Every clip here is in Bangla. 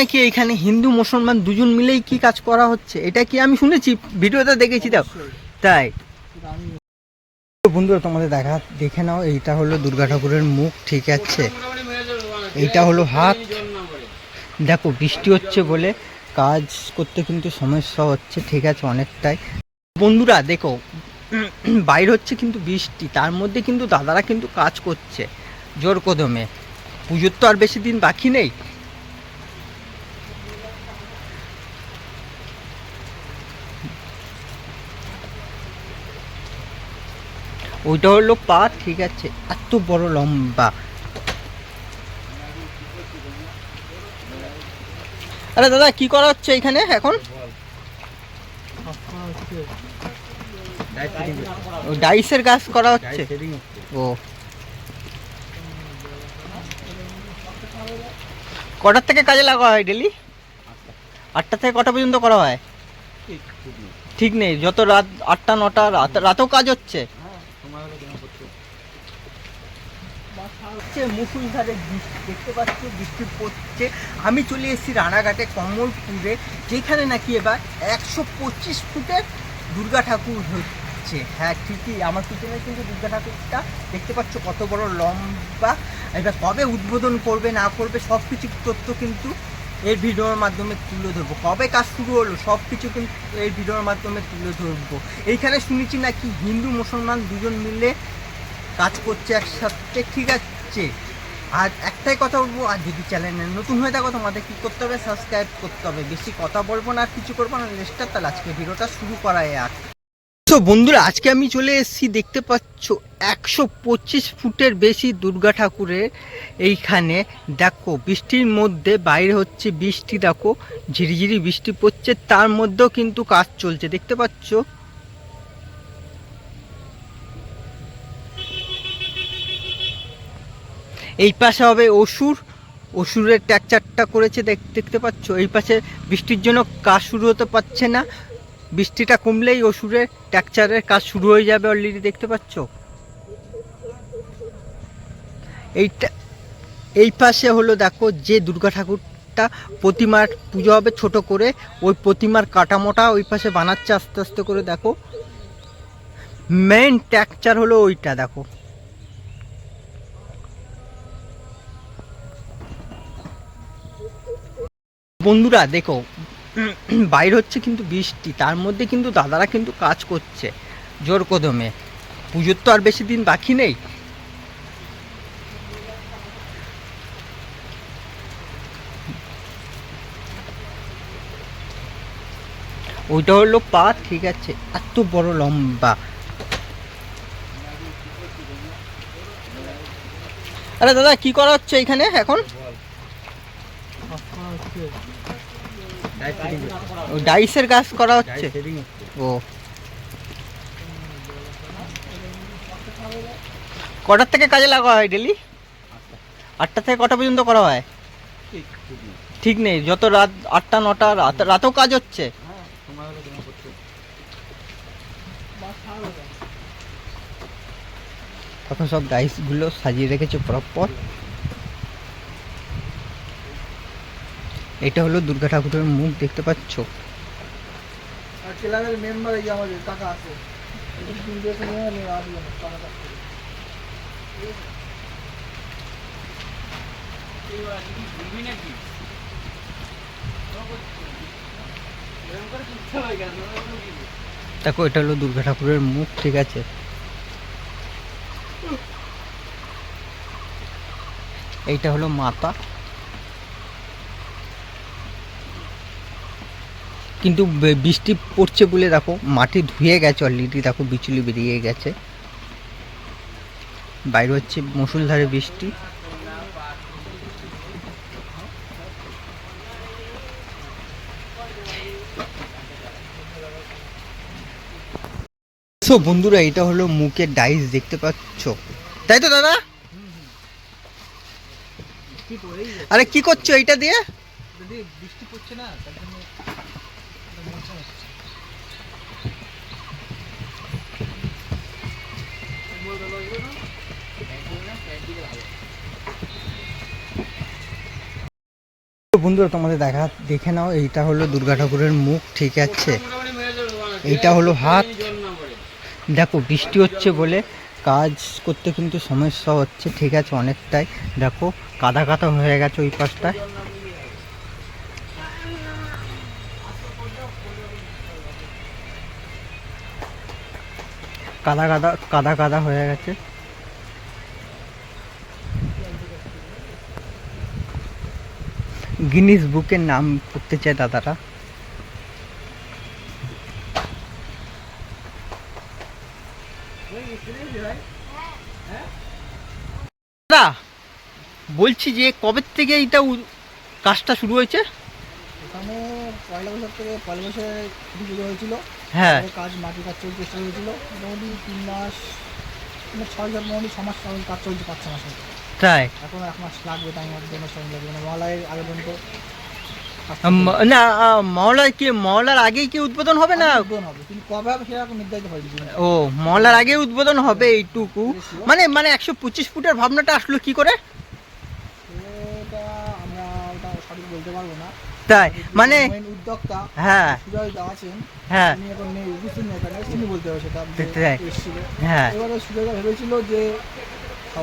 নাকি এখানে হিন্দু, মুসলমান দুজন মিলেই কি কাজ করা হচ্ছে? এটা কি আমি শুনেছি, ভিডিওতে দেখেছি তো। তাই। বন্ধুরা, তোমাদের দেখা, দেখে নাও, এইটা হলো দুর্গা ঠাকুরের মুখ, ঠিক আছে? এইটা হলো হাত। দেখো, বৃষ্টি হচ্ছে বলে কাজ করতে কিন্তু সমস্যা হচ্ছে, ঠিক আছে, অনেকটাই। বন্ধুরা, দেখো, বাইরে হচ্ছে কিন্তু বৃষ্টি, তার মধ্যে কিন্তু দাদারা কিন্তু কাজ করছে, জোর কদমে। পুজোর তো আর বেশি দিন বাকি নেই। ওইটা হলো পা, ঠিক আছে। এত বড় লম্বা। আরে দাদা, কি করা হচ্ছে এখানে এখন? ডাইসের কাজ করা হচ্ছে। ও। কটার থেকে কাজে লাগা হয় ডেলি? আটটা থেকে কটা পর্যন্ত করা হয়? ঠিক নেই, যত রাত আটটা, নটা, রাত রাতেও কাজ হচ্ছে। হচ্ছে মুসুলধারে বৃষ্টি, দেখতে পাচ্ছ বৃষ্টি পড়ছে। আমি চলে এসেছি রানাঘাটে কমলপুরে, যেখানে নাকি এবার একশো পঁচিশ ফুটের দুর্গা ঠাকুর হচ্ছে। হ্যাঁ ঠিকই, আমার পিছনে কিন্তু দুর্গা ঠাকুরটা। দেখতে পাচ্ছ কত বড় লম্বা। এবার কবে উদ্বোধন করবে, না করবে সব কিছু তথ্য কিন্তু এর ভিডিওর মাধ্যমে তুলে ধরবো। কবে কাজ শুরু হলো সব কিছু কিন্তু এই ভিডিওর মাধ্যমে তুলে ধরবো। এইখানে শুনেছি নাকি হিন্দু মুসলমান দুজন মিলে কাজ করছে একসাথে। ঠিক আছে আর একটাই কথা বলব, আর যদি চ্যানেলে নতুন হয়ে থাকো তোমাদের কী করতে হবে? সাবস্ক্রাইব করতে হবে। বেশি কথা বলব না, আর কিছু করব না রেস্টার তাহলে আজকে ভিডিওটা শুরু করা আর তো বন্ধুরা, আজকে আমি চলে এসেছি, দেখতে পাচ্ছ, একশো পঁচিশ ফুটের বেশি দুর্গা ঠাকুরের এইখানে। দেখো, বৃষ্টির মধ্যে বাইরে হচ্ছে বৃষ্টি, দেখো, ঝিরিঝিরি বৃষ্টি পড়ছে, তার মধ্যেও কিন্তু কাজ চলছে। দেখতে পাচ্ছ? এই পাশে হবে অসুর। অসুরের ট্যাকচারটা করেছে দেখ- দেখতে পাচ্ছ? এই পাশে বৃষ্টির জন্য কাজ শুরু হতে পারছে না। বৃষ্টিটা কমলেই অসুরের ট্যাকচারের কাজ শুরু হয়ে যাবে অলরেডি দেখতে পাচ্ছ? এইটা, এই পাশে হলো দেখো যে দুর্গা ঠাকুরটা প্রতিমার পুজো হবে ছোট করে। ওই প্রতিমার কাটামোটা ওই পাশে বানাচ্ছে আস্তে আস্তে করে, দেখো। মেন ট্যাকচার হলো ওইটা, দেখো। বন্ধুরা, দেখো, বাইরে হচ্ছে কিন্তু বৃষ্টি, তার মধ্যে কিন্তু দাদারা কিন্তু কাজ করছে, জোর কদমে। পুজোর তো আর বেশি দিন বাকি নেই। ওইটা হলো পা ঠিক আছে, এত বড় লম্বা। আরে দাদা, কি করা হচ্ছে এখানে এখন? ডাইসের কাজ করা হচ্ছে? ও। কটার থেকে কাজে লাগা হয় ডেলি? আটটা থেকে কটা পর্যন্ত করা হয়? ঠিক নেই। যত রাত আটটা নটা রাত রাতেও কাজ হচ্ছে? তখন সব ডাইসগুলো সাজিয়ে রেখেছে পরপর? এটা হলো দুর্গা ঠাকুরের মুখ দেখতে পাচ্ছ? ক্লাবের মেম্বার এই আমাদের আছে। টাকা দেখো এটা হলো দুর্গা ঠাকুরের মুখ ঠিক আছে? এইটা হলো মাতা। কিন্তু বৃষ্টি পড়ছে বলে দেখো, মাটি ধুয়ে গেছে অলরেডি দেখো বিচুলি বেরিয়ে গেছে। বাইরে হচ্ছে মুসুলধারে বৃষ্টি। বন্ধুরা, এটা হলো মুখের ডাইস, দেখতে পাচ্ছ? তাই তো দাদা? আরে কি করছ এইটা দিয়ে? বৃষ্টি পড়ছে না বন্ধুরা, তোমাদের দেখা, দেখে নাও, এইটা হলো দুর্গা ঠাকুরের মুখ, ঠিক আছে? এইটা হলো হাত। দেখো, বৃষ্টি হচ্ছে বলে কাজ করতে কিন্তু সমস্যা হচ্ছে, ঠিক আছে, অনেকটাই। দেখো, কাদা কাদা হয়ে গেছে ওই পাশটায়। কাদা কাদা কাদা কাদা হয়ে গেছে। গিনিস বুকের নাম করতে চায় দাদারা দাদা বলছি যে কবে থেকে এটা কাজটা শুরু হয়েছে? পয়লা বছর থেকে পয়লা বছরে ছুটি পুজো হয়েছিল। হ্যাঁ। কাজ মাটির কাজ চলতে স্টার্ট হয়েছিল। মোটামুটি তিন মাস মানে ছয় মাস মোটামুটি ছ মাস কাজ চলছে পাঁচ ছ মাস মতো তাই এখন এক মাস লাগবে টাইম মাস টাইম লাগবে মানে মহালয়ের আগে পর্যন্ত না মহলার কি মহলার আগেই কি উদ্বোধন হবে না? উদ্বোধন হবে কিন্তু কবে হবে সেরকম নির্ধারিত হয়নি ও মহলার আগে উদ্বোধন হবে এইটুকু। মানে মানে একশো পঁচিশ ফুটের ভাবনাটা আসলো কি করে? না। তাই মানে উদ্যোক্তা হ্যাঁ। হ্যাঁ। হ্যাঁ। এবারে সুজয় ভেবেছিল যে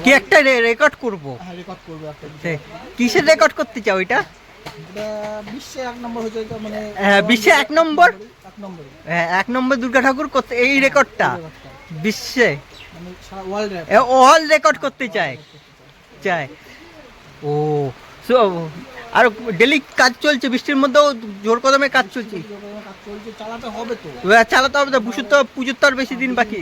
কি একটা রেকর্ড করব? হ্যাঁ রেকর্ড করবে একটা কিসের রেকর্ড করতে চাও এটা? বিশ্বে এক নম্বর হয়েছে মানে হ্যাঁ, বিশ্বে এক নম্বর? এক নম্বরে। হ্যাঁ, এক নম্বর দুর্গা ঠাকুর করতে এই রেকর্ডটা বিশ্বে? মানে অল রেকর্ড করতে চায়। চায়। ও সো আর ডেলি কাজ চলছে বৃষ্টির মধ্যেও জোর কদমে কাজ চলছে? চালাতে হবে তো। চালাতে হবে তো বুসুর তো পুজোর তো আর বেশি দিন বাকি।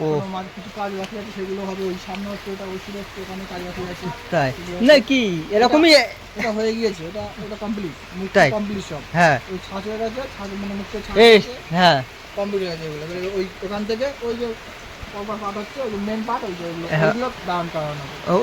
টাইম নেই ও। এখনও মাঝে কিছু কাজ বাকি আছে সেগুলো হবে ওই সামনে হচ্ছে ওটা ওষুধ হচ্ছে ওখানে কাজ বাকি আছে। তাই? না কি? এরকমই এটা হয়ে গিয়েছে এটা এটা কমপ্লিট তাই? কমপ্লিট সব। হ্যাঁ। ওই হয়ে ছাঁচ মানে মুখে ছাঁচ হ্যাঁ। কমপ্লিট হয়ে গেছে এগুলো। ওই ওখান থেকে যে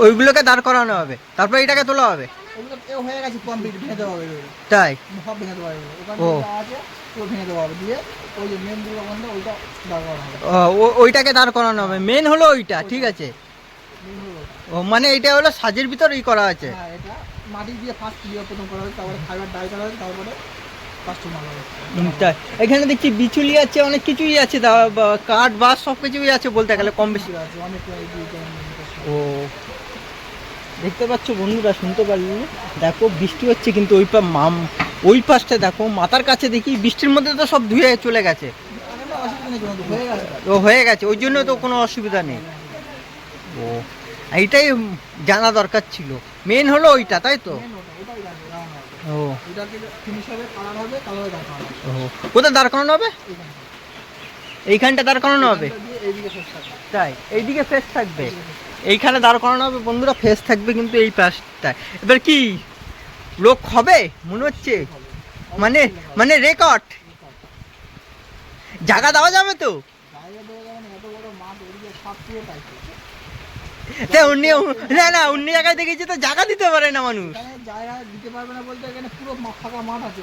ওইগুলোকে দাঁড় করানো হবে। তারপর এটাকে তোলা হবে? ওগুলো হয়ে গেছে কমপ্লিট ভেঙে দেওয়া হবে তাই? সব ভেঙে দেওয়া হবে ওখানে ও। যা আছে পুরো ভেঙে দেওয়া হবে। দিয়ে ওই যে মেন দুর্গা বন্ধ ওইটা দাঁড় করানো হবে। ও, ও- ওইটাকে দাঁড় করানো হবে। মেন হলো ওইটা ঠিক আছে। ও মানে এটা হলো সাজের ভিতর ই করা আছে। হ্যাঁ এটা মাটি দিয়ে ফার্স্ট দিয়ে প্রথম করা হবে তারপরে ফাইবার ডাই করা হবে তারপরে এখানে দেখছি বিচুলি আছে অনেক কিছুই আছে কাঠ বাস সব কিছুই আছে বলতে গেলে কম বেশি। আছে অনেক ও। দেখতে পাচ্ছ বন্ধুরা শুনতে পারলি? না? দেখো বৃষ্টি হচ্ছে কিন্তু ওই পা মাম ওই পাশটা দেখো মাথার কাছে দেখি বৃষ্টির মধ্যে তো সব ধুয়ে চলে গেছে। হয়ে ও হয়ে গেছে ওই জন্য তো কোনো অসুবিধা নেই। ও এইটাই জানা দরকার ছিল। মেন হলো ওইটা তাই তো। ও। কোথায় দাঁড় করানো হবে? এইখানটা। দাঁড় করানো হবে? তাই এইদিকে ফেস থাকবে। এইখানে দাঁড় করানো হবে, বন্ধুরা ফেস থাকবে কিন্তু এই পাশটায়। এবার কি? লোক হবে? মনে হচ্ছে? মানে মানে রেকর্ড জায়গা দেওয়া যাবে তো? তা অন্য না অন্য জায়গায় দেখেছি তো জায়গা দিতে পারে না মানুষ। জায়গা দিতে পারবে না বলতে এখানে পুরো ফাঁকা মাঠ আছে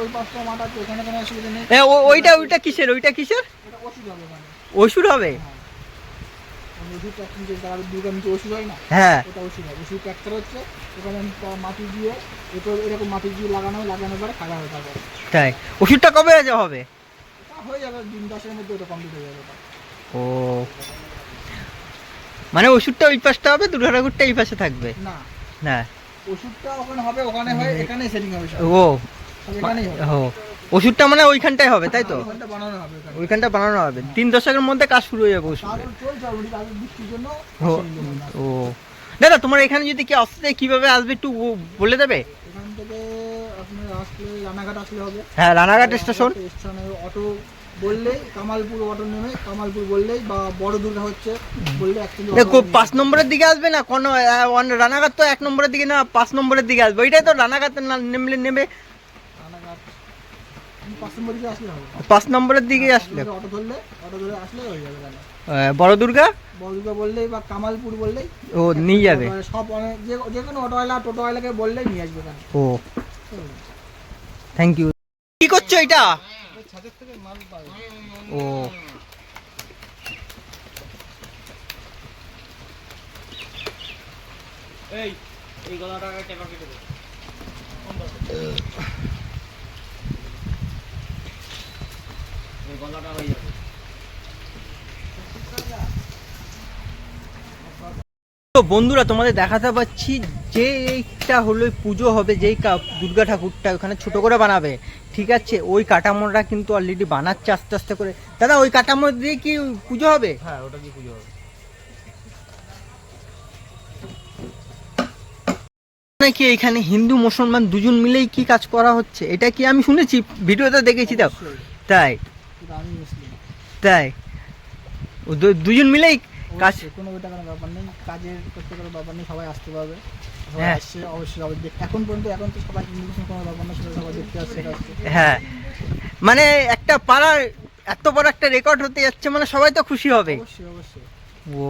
ওই পাঁচটা মাঠ আছে কোনো অসুবিধা নেই ওইটা ওইটা কিসের ওইটা কিসের? ওষুধ হবে। মানে ওষুধ হয়। না হ্যাঁ ওষুধ ওষুধ হচ্ছে মাটি এরকম মাটি লাগানো পরে তাই। ওষুধটা কবে হবে? হয়ে যাবে দিন দশের মধ্যে ওটা কমপ্লিট হয়ে যাবে ও। মানে ওষুধটা ওই পাশটা হবে দুর্গা ঠাকুরটা এই পাশে থাকবে? না। না। ওষুধটা ওখানে হবে ওখানে হয় এখানে সেটিং হবে ও। এখানেই হবে। ও। ওষুধটা মানে ওইখানটায় হবে তাই তো? ওইখানটা বানানো হবে। তিন দশকের মধ্যে কাজ শুরু হয়ে যাবে ওষুধের। ও দাদা তোমার এখানে যদি কি আসতে কীভাবে আসবে একটু বলে দেবে? এখান থেকে আপনার আসলে রানাঘাট আসলে হবে। হ্যাঁ রানাঘাট স্টেশন। স্টেশনে অটো বললেই কামালপুর অটো নেমে কামালপুর বললেই বা বড় দুর্গা হচ্ছে বললে দেখো পাঁচ নম্বরের দিকে আসবে না? কোনো রানাঘাট তো এক নম্বরের দিকে না পাঁচ নম্বরের দিকে আসবে। ওইটাই তো রানাঘাট না- নেমলে নেবে পাঁচ নম্বর দিকে আসলে হবে। পাঁচ নম্বরের দিকে আসলে। অটো ধরলে অটো ধরে আসলে হয়ে যাবে বড় দুর্গা? বড় দুর্গা বললেই বা কামালপুর বললেই ও নিয়ে যাবে। অটোওয়ালা সব অনেক যে কোনো অটোওয়ালা টোটোওয়ালাকে বললেই নিয়ে আসবে ও থ্যাংক ইউ কি করছ এটা? ছাদের থেকে মাল পাবে ও। এই এই গলাটা টেপা কেটে দে। এই গলাটা হয়ে যাবে। তো বন্ধুরা তোমাদের দেখাতে পাচ্ছি যে এইটা হলো পুজো হবে যেই কা- দুর্গা ঠাকুরটা ওখানে ছোট করে বানাবে ঠিক আছে? ওই কাঠামোটা কিন্তু অলরেডি বানাচ্ছে আস্তে আস্তে করে। দাদা ওই কাঠামো দিয়ে কি পুজো হবে? হ্যাঁ ওটা কি পুজো হবে। নাকি এখানে হিন্দু মুসলমান দুজন মিলেই কি কাজ করা হচ্ছে? এটা কি আমি শুনেছি? ভিডিওতে দেখেছি তো অবশ্যই। তাই। তাই। দুজন মিলেই কাজ কোনো ওইটা কোনো ব্যাপার নেই কাজের করতে কোনো ব্যাপার নেই সবাই আসতে পারবে হ্যাঁ। আসছে অবশ্যই সবাই এখন পর্যন্ত এখন তো সবাই ইন্ডিকেশন কোনো ব্যাপার না সেটা সবাই দেখতে আসছে আসছে। হ্যাঁ। মানে একটা পাড়ার এত বড় একটা রেকর্ড হতে যাচ্ছে মানে সবাই তো খুশি হবে। অবশ্যই অবশ্যই। ও।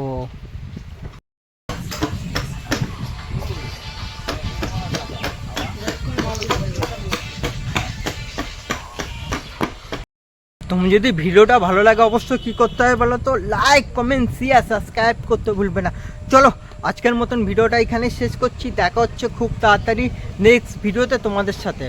তুমি যদি ভিডিওটা ভালো লাগে অবশ্যই কী করতে হবে বলো তো লাইক কমেন্ট শেয়ার সাবস্ক্রাইব করতে ভুলবে না চলো আজকের মতন ভিডিওটা এখানে শেষ করছি দেখা হচ্ছে খুব তাড়াতাড়ি নেক্সট ভিডিওতে তোমাদের সাথে